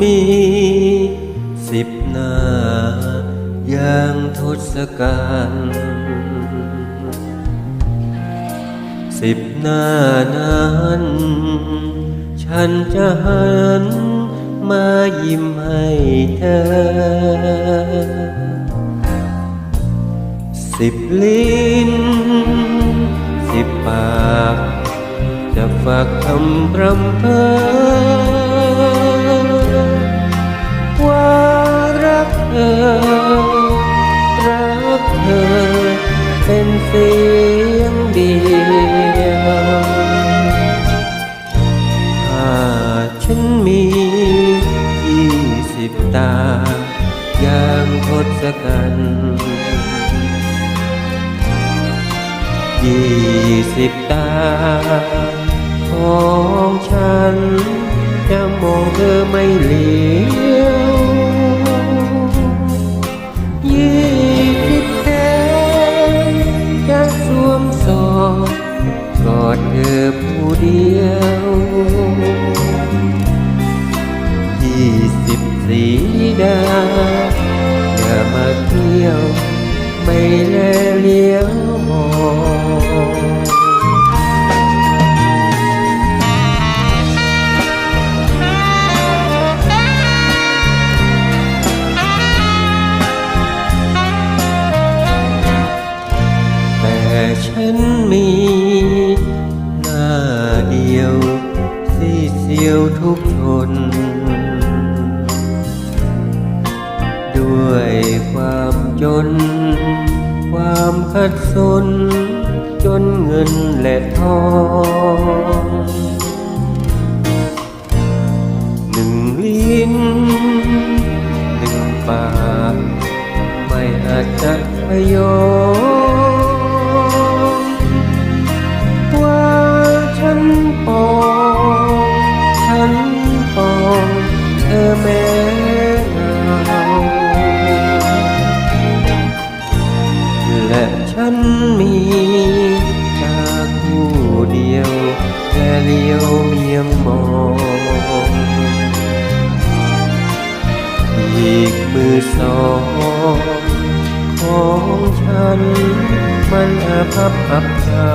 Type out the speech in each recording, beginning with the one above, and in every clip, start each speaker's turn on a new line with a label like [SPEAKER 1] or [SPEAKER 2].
[SPEAKER 1] มีสิบหน้าอย่างทศกัณฐ์สิบหน้านั้นฉันจะหันมายิ้มให้เธอ สิบลิ้น สิบปาก จะฝากคำรำเพอ เป็นเสียงเดียวถ้าฉันมียี่สิบตา ยางทศกัณฐ์ยี่สิบตา ของฉัน จะมองเธอไม่เหลียวยี่ เดียวยี่สิบสีดา จน ความขัดสน จนเงินและทอง หนึ่งลิ้นหนึ่งปากไม่อาจจะพยอมว่าฉันปอง ฉันปองเธอแม้ มีจากผู้เดียวแค่เลี้ยวเมียงมองอีกมือสองของฉัน มันอาภัพอับเฉา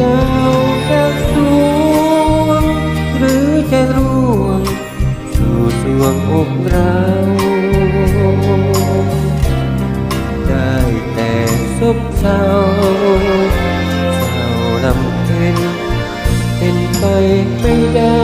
[SPEAKER 1] ดาวจะสวง หรือจะร่วง สู่สวงอกเรา khớp sao vào nằm tên trên tay bay đang